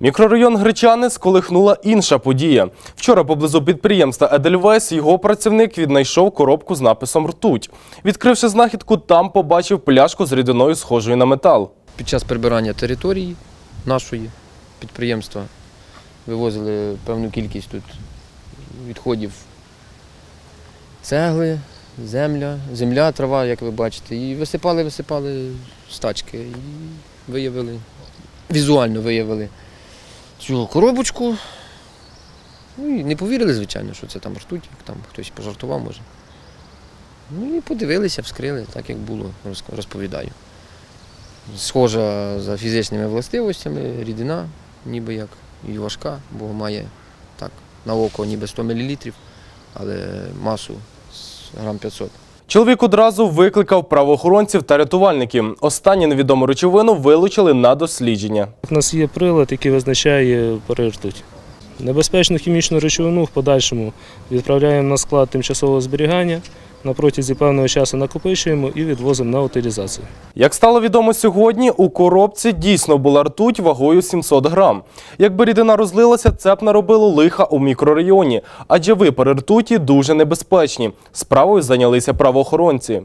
Мікрорайон Гречани сколихнула інша подія. Вчора поблизу підприємства Едельвейс його працівник віднайшов коробку з написом «Ртуть». Відкривши знахідку, там побачив пляшку з рідиною, схожою на метал. Під час прибирання території нашої підприємства вивозили певну кількість тут відходів цегли, земля, земля, трава, як ви бачите, і висипали, висипали з тачки і виявили, візуально виявили цю коробочку. Ну і не повірили, звичайно, що це там ртуть, як там хтось пожартував може. Ну і подивилися, вскрили, так як було, розповідаю схожа за фізичними властивостями, рідина, ніби як і важка, бо має так на око ніби 100 мл, але масу грам 500. Чоловік одразу викликав правоохоронців та рятувальників. Останні невідому речовину вилучили на дослідження. У нас є прилад, який визначає перертуть. Небезпечну хімічну речовину в подальшому відправляємо на склад тимчасового зберігання, на протязі певного часу накопичуємо і відвозимо на утилізацію. Як стало відомо сьогодні, у коробці дійсно була ртуть вагою 700 грам. Якби рідина розлилася, це б наробило лиха у мікрорайоні, адже випари ртуті дуже небезпечні. Справою зайнялися правоохоронці.